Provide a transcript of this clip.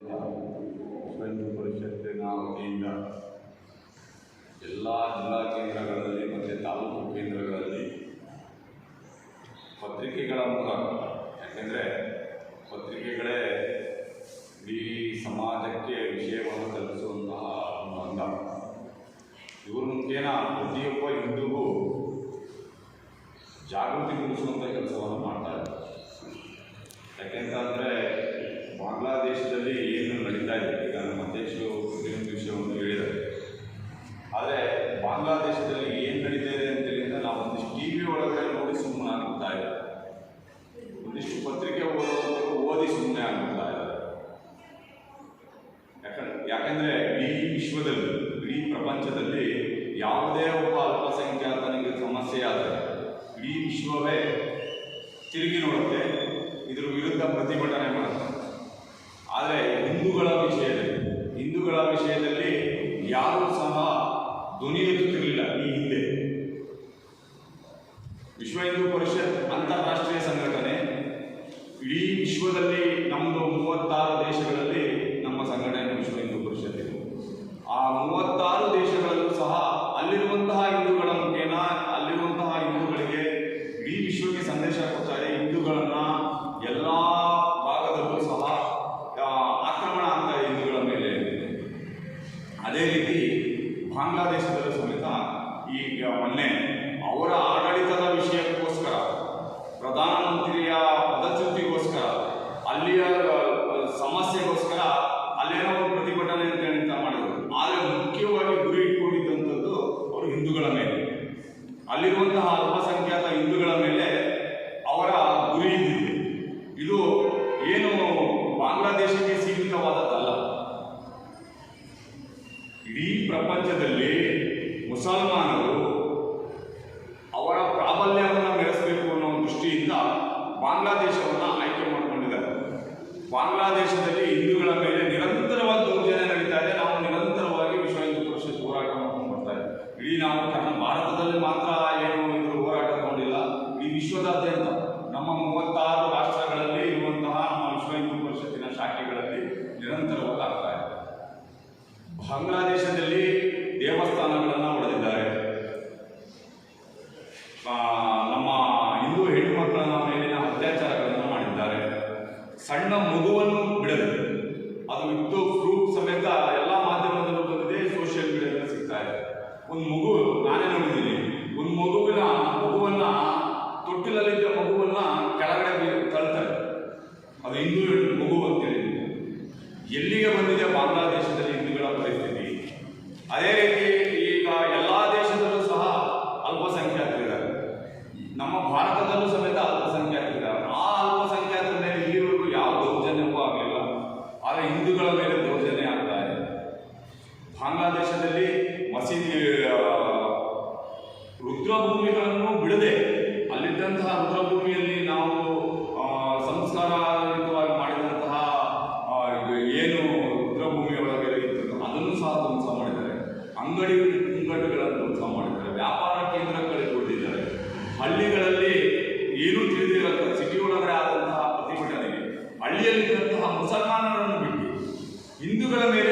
ಸ್ವಯಂ ಪರಿಷತ್ತಿನ ವತಿಯಿಂದ ಎಲ್ಲ ಜಿಲ್ಲಾ ಕೇಂದ್ರಗಳಲ್ಲಿ ಮತ್ತು ತಾಲೂಕು ಕೇಂದ್ರಗಳಲ್ಲಿ ಪತ್ರಿಕೆಗಳ ಮೂಲಕ, ಯಾಕೆಂದರೆ ಪತ್ರಿಕೆಗಳೇ ಇಡೀ ಸಮಾಜಕ್ಕೆ ವಿಷಯವನ್ನು ತಲುಪಿಸುವಂತಹ ಒಂದು ಅಂಗ. ಇವ್ರ ಮುಖೇನ ಪ್ರತಿಯೊಬ್ಬ ಹಿಂದೂಗೂ ಜಾಗೃತಿಗೊಳಿಸುವಂಥ ಕೆಲಸವನ್ನು ಮಾಡ್ತಾರೆ ಯಾಕೆಂತಂದರೆ ಬಾಂಗ್ಲಾದೇಶದಲ್ಲಿ ಯಾಕಂದ್ರೆ ಇಡೀ ವಿಶ್ವದಲ್ಲಿ, ಇಡೀ ಪ್ರಪಂಚದಲ್ಲಿ ಯಾವುದೇ ಒಬ್ಬ ಅಲ್ಪಸಂಖ್ಯಾತನಿಗೆ ಸಮಸ್ಯೆ ಆದರೆ ಇಡೀ ವಿಶ್ವವೇ ತಿರುಗಿ ನೋಡುತ್ತೆ, ಇದ್ರ ವಿರುದ್ಧ ಪ್ರತಿಭಟನೆ ಮಾಡುತ್ತೆ. ಆದರೆ ಹಿಂದೂಗಳ ವಿಷಯದಲ್ಲಿ ಹಿಂದೂಗಳ ವಿಷಯದಲ್ಲಿ ಯಾರೂ ಸಹ ಧ್ವನಿ ಎತ್ತುತ್ತಿರಲಿಲ್ಲ ಈ ಹಿಂದೆ. ವಿಶ್ವ ಹಿಂದೂ ಪರಿಷತ್ ಅಂತಾರಾಷ್ಟ್ರೀಯ ಸಂಘಟನೆ ಇಡೀ ವಿಶ್ವದಲ್ಲಿ ನಮ್ಮದು ಮೂವತ್ತಾರು ದೇಶಗಳಲ್ಲಿ ನಮ್ಮ ಸಂಘಟನೆ ವಿಶ್ವ ಹಿಂದೂ ಪರಿಷತ್ ಇದೆ ಆ ಮೂವತ್ತಾರು ದೇಶಗಳಲ್ಲೂ ಸಹ ಅಲ್ಲಿರುವಂತಹ ಹಿಂದೂಗಳ ಮುಖೇನ ಅಲ್ಲಿರುವಂತಹ ಹಿಂದೂಗಳಿಗೆ ಇಡೀ ವಿಶ್ವಕ್ಕೆ ಸಂದೇಶ ಕೊಡ್ತಾರೆ ಹಿಂದೂಗಳನ್ನ ಎಲ್ಲ ಭಾಗದಲ್ಲೂ ಸಹ ಆ, ಆಕ್ರಮಣ ಆಗ್ತಾ ಇದೆ ಹಿಂದೂಗಳ ಮೇಲೆ ಅದೇ ರೀತಿ ಬಾಂಗ್ಲಾದೇಶದಲ್ಲೂ ಸಮೇತ ಈಗ ಮೊನ್ನೆ ಅವರ ಆಡಳಿತದ ವಿಷಯಕ್ಕೋಸ್ಕರ ಪ್ರಧಾನಮಂತ್ರಿಯ ಪದಚ್ಯುತಿಗೋಸ್ಕರ, ಅಲ್ಲಿಯ ಸಮಸ್ಯೆಗೋಸ್ಕರ ಅಲ್ಲೇನೋ ಒಂದು ಪ್ರತಿಭಟನೆ ಅಂತ ಮಾಡಿದರು ಮಾಡಿದ್ರು. ಆದರೆ ಮುಖ್ಯವಾಗಿ ಗುರಿ ಇಟ್ಕೊಂಡಿದ್ದಂಥದ್ದು ಅವರು ಹಿಂದೂಗಳ ಮೇಲೆ. ಅಲ್ಲಿರುವಂತಹ ಅಲ್ಪಸಂಖ್ಯಾತ ಹಿಂದೂಗಳ ಮೇಲೆ ಅವರ ಗುರಿ ಇದ್ದಿದೆ ಇಡೀ ಪ್ರಪಂಚದಲ್ಲಿ ಮುಸಲ್ಮಾನರು ಅವರ ಪ್ರಾಬಲ್ಯವನ್ನು ಮೆರೆಸಬೇಕು ಅನ್ನೋ ದೃಷ್ಟಿಯಿಂದ ಬಾಂಗ್ಲಾದೇಶವನ್ನು ಆಯ್ಕೆ ಮಾಡಿಕೊಂಡಿದ್ದಾರೆ. ಬಾಂಗ್ಲಾದೇಶದಲ್ಲಿ ಹಿಂದೂಗಳ ಮೇಲೆ ನಿರಂತರವಾಗಿ ದೌರ್ಜನ್ಯ ನಡೀತಾ ಇದೆ. ನಾವು ನಿರಂತರವಾಗಿ ವಿಶ್ವ ಹಿಂದೂ ಪರಿಷತ್ ಹೋರಾಟ ಮಾಡ್ಕೊಂಡು ಬರ್ತಾ ಇದ್ದೀವಿ. ಇಡೀ ನಾವು ನಮ್ಮ ಭಾರತದಲ್ಲಿ ಮಾತ್ರ ಏನು ಇವರು ಹೋರಾಟ ತಗೊಂಡಿಲ್ಲ. ಈ ವಿಶ್ವದಾದ್ಯಂತ ನಮ್ಮ ಮೂವತ್ತಾರು ರಾಷ್ಟ್ರಗಳಲ್ಲಿ ಇರುವಂತಹ ನಮ್ಮ ವಿಶ್ವ ಹಿಂದೂ ಪರಿಷತ್ತಿನ ಶಾಖೆಗಳಲ್ಲಿ ನಿರಂತರವಾಗಿ ಆಗ್ತಾ ಇದೆ ಬಾಂಗ್ಲಾದೇಶದಲ್ಲಿ ದೇವಸ್ಥಾನಗಳನ್ನು ಹೊಡೆದಿದ್ದಾರೆ ಆ, ನಮ್ಮ ಹಿಂದೂ ಹೆಣ್ಣು ಮಕ್ಕಳ ಮೇಲಿನ ಅತ್ಯಾಚಾರಗಳನ್ನು ಮಾಡಿದ್ದಾರೆ. ಸಣ್ಣ ಮಗುವನ್ನು ಬಿಡದೆ, ಅದು ಇತ್ತು ಪ್ರೂಫ್ ಸಮೇತ ಎಲ್ಲ ಮಾಧ್ಯಮದಲ್ಲೂ ಬಂದಿದೆ ಸೋಷಿಯಲ್ ಮೀಡಿಯಾದಲ್ಲಿ ಸಿಗ್ತಾ ಇದೆ. ಒಂದು ಮಗು, ನಾನೇ ನೋಡಿದ್ದೀನಿ. ಒಂದು ಮಗುವಿನ, ಮಗುವನ್ನ, ತೊಟ್ಟಿಲಲ್ಲಿದ್ದ ಮಗುವನ್ನ ಕೆಳಗಡೆ ತಳ್ತಾರೆ. ಅದು ಹಿಂದೂ ಮಗು ಅಂತೇಳಿ ಎಲ್ಲಿಗೆ ಬಂದಿದೆ ಬಾಂಗ್ಲಾದೇಶದಲ್ಲಿ ಹಿಂದೂಗಳ ಪರಿಸ್ಥಿತಿ ಅದೇ ರೀತಿ ಈಗ ಎಲ್ಲ ದೇಶದಲ್ಲೂ ಸಹ ಅಲ್ಪಸಂಖ್ಯಾತರಿದ್ದಾರೆ ನಮ್ಮ ಭಾರತದಲ್ಲೂ ಸಮೇತ ಅಲ್ಪಸಂಖ್ಯಾತರಿದ್ದಾರೆ ಆ ಅಲ್ಪಸಂಖ್ಯಾತರ ಮೇಲೆ ಇಲ್ಲಿವರೆಗೂ ಯಾವ ದೌರ್ಜನ್ಯವೂ ಆಗಲಿಲ್ಲ ಹಿಂದೂಗಳ ಮೇಲೆ ದೌರ್ಜನ್ಯ ಆಗ್ತಾ ಇದೆ. ಬಾಂಗ್ಲಾದೇಶದಲ್ಲಿ ಮಸೀದಿ ರುದ್ರಭೂಮಿಗಳನ್ನು ಬಿಡದೆ ಅಲ್ಲಿದ್ದಂತಹ ರುದ್ರಭೂಮಿಯಲ್ಲಿ ನಾವು ಸಂಸ್ಕಾರಯುತವಾಗಿ ಮಾಡಿದಂತಹ ಏನು ರುದ್ರಭೂಮಿಯ ಒಳಗೆ ಇತ್ತು ಅದನ್ನು ಸಹ ಧ್ವಂಸ ಮಾಡಿದ್ದಾರೆ. ಅಂಗಡಿ ಮುಂಗಟ್ಟುಗಳನ್ನು ಧ್ವಂಸ ಮಾಡಿದ್ದಾರೆ. ವ್ಯಾಪಾರ ಕೇಂದ್ರಗಳಿಗೆ ಕೊಟ್ಟಿದ್ದಾರೆ ಹಳ್ಳಿಗಳಲ್ಲಿ ಏನೂ ತಿಳಿದಿರಲ್ಲ ಸಿಟಿ ಒಳಗಡೆ ಆದಂತಹ ಪ್ರತಿಭಟನೆ ಹಳ್ಳಿಯಲ್ಲಿದ್ದಂತಹ ಮುಸಲ್ಮಾನರನ್ನು ಬಿಟ್ಟು ಹಿಂದೂಗಳ ಮೇಲೆ